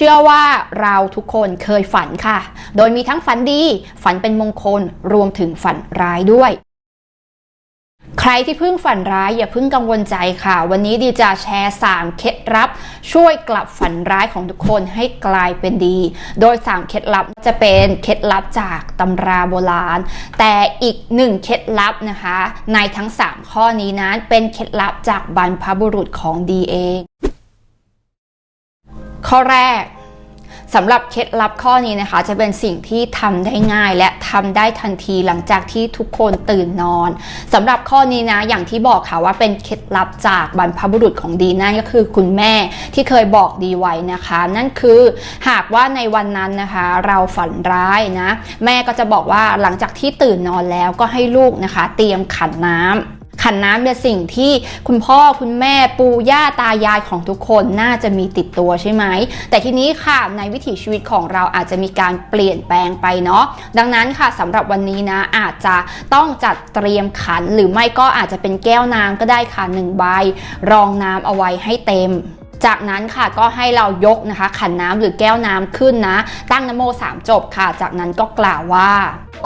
เชื่อว่าเราทุกคนเคยฝันค่ะ โดยมีทั้งฝันดี ฝันเป็นมงคล รวมถึงฝันร้ายด้วย ใครที่เพิ่งฝันร้ายอย่าเพิ่งกังวลใจค่ะ วันนี้ดีจะแชร์ 3 เคล็ดลับ ช่วยกลับฝันร้ายของทุกคนให้กลายเป็นดี โดย 3 เคล็ดลับจะเป็นเคล็ดลับจากตำราโบราณ แต่อีกหนึ่งเคล็ดลับนะคะ ในทั้ง 3 ข้อนี้นั้นเป็นเคล็ดลับจากบรรพบุรุษของดีเอง ข้อแรกสำหรับเคล็ดลับข้อนี้นะคะ จะเป็นสิ่งที่ทำได้ง่ายและทำได้ทันทีหลังจากที่ทุกคนตื่นนอนสำหรับข้อนี้นะอย่างที่บอกค่ะว่าเป็นเคล็ดลับจากบรรพบุรุษของดีนั่นก็คือคุณแม่ที่เคยบอกดีไว้นะคะ นั่นคือหากว่าในวันนั้นนะคะ เราฝันร้ายนะ แม่ก็จะบอกว่าหลังจากที่ตื่นนอนแล้วก็ให้ลูกนะคะ เตรียมขันน้ำ ขันน้ำเป็นสิ่งที่คุณพ่อคุณแม่ปู่ย่าตายายของทุกคนน่าจะมีติดตัวใช่ไหม แต่ทีนี้ค่ะในวิถีชีวิตของเราอาจจะมีการเปลี่ยนแปลงไปเนาะดังนั้นค่ะสำหรับวันนี้นะอาจจะต้องจัดเตรียมขันหรือไม่ก็อาจจะเป็นแก้วน้ำก็ได้ค่ะหนึ่งใบ รองน้ำเอาไว้ให้เต็ม จากนั้นค่ะก็ให้เรายกนะคะ ขันน้ำหรือแก้วน้ำขึ้นนะ ตั้งนโมสามจบค่ะ จากนั้นก็กล่าวว่า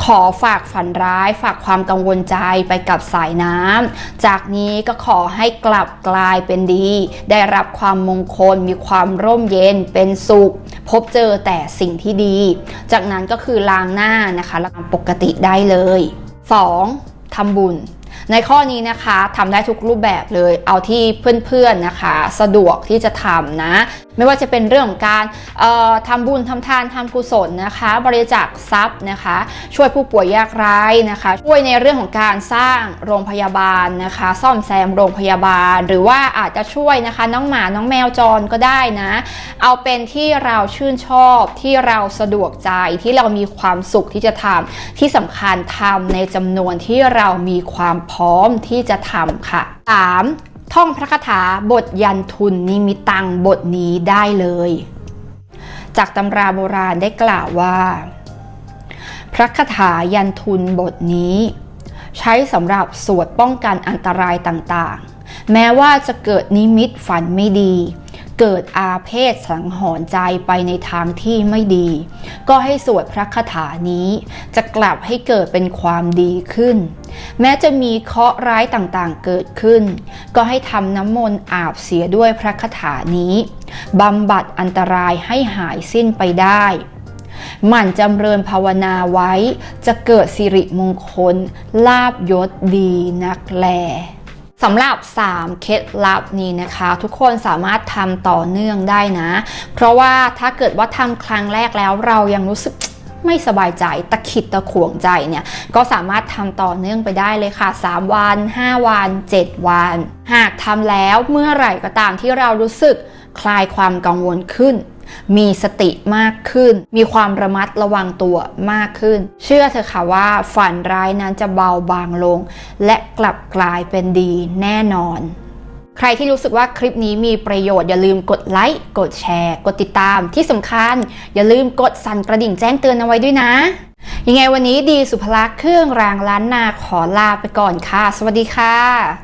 ขอฝากฝันร้าย ฝากความกังวลใจไปกับสายน้ำจากนี้ก็ขอให้กลับกลายเป็นดี ได้รับความมงคล มีความร่มเย็นเป็นสุข พบเจอแต่สิ่งที่ดี จากนั้นก็คือล้างหน้านะคะล้างปกติได้เลย 2. ทำบุญ ในข้อนี้นะคะทำได้ทุกรูปแบบเลยเอาที่เพื่อนๆนะคะ สะดวกที่จะทำนะ ไม่ว่าจะเป็นเรื่องของการทำบุญทำทานทำกุศลนะคะ บริจาคทรัพย์นะคะ ช่วยผู้ป่วยยากไร้นะคะ ช่วยในเรื่องของการสร้างโรงพยาบาลนะคะ ซ่อมแซมโรงพยาบาล หรือว่าอาจจะช่วยนะคะ น้องหมาน้องแมวจรก็ได้นะ เอาเป็นที่เราชื่นชอบที่เราสะดวกใจที่เรามีความสุขที่จะทำที่สำคัญทำในจำนวนที่เรามีความพร้อมที่จะทำค่ะ 3. ท่องพระคาถาบทยันทุนนิมิตังบทนี้ได้เลย จากตำราโบราณได้กล่าวว่า พระคาถายันทุนบทนี้ ใช้สำหรับสวดป้องกันอันตรายต่างๆ แม้ว่าจะเกิดนิมิตฝันไม่ดี เกิดอาเพศสังหรณ์ใจไปในทางที่ไม่ดี ก็ให้สวดพระคาถานี้ จะกลับให้เกิดเป็นความดีขึ้น แม้จะมีเคราะห์ร้ายต่างๆเกิดขึ้น ก็ให้ทำน้ำมนต์อาบเสียด้วยพระคาถานี้บำบัดอันตรายให้หายสิ้นไปได้หมั่นจำเริญภาวนาไว้ จะเกิดสิริมงคล ลาบยศดีนักแล สำหรับ 3 เคล็ดลับนี้นะคะ ทุกคนสามารถทำต่อเนื่องได้นะ เพราะว่าถ้าเกิดว่าทำครั้งแรกแล้วเรายังรู้สึกไม่สบายใจตะขิดตะขวงใจเนี่ย ก็สามารถทำต่อเนื่องไปได้เลยค่ะ 3 วัน 5 วัน 7 วัน หากทำแล้วเมื่อไหร่ก็ตามที่เรารู้สึกคลายความกังวลขึ้น มีสติมากขึ้น มีความระมัดระวังตัวมากขึ้น เชื่อเถอะค่ะว่าฝันร้ายนั้นจะเบาบางลง และกลับกลายเป็นดีแน่นอน ใครที่รู้สึกว่าคลิปนี้มีประโยชน์อย่าลืมกดไลค์ กดแชร์ กดติดตามที่สำคัญ อย่าลืมกดสั่นกระดิ่งแจ้งเตือนเอาไว้ด้วยนะ ยังไงวันนี้ดีสุภลักษณ์เครื่องรางล้านนาขอลาไปก่อนค่ะ สวัสดีค่ะ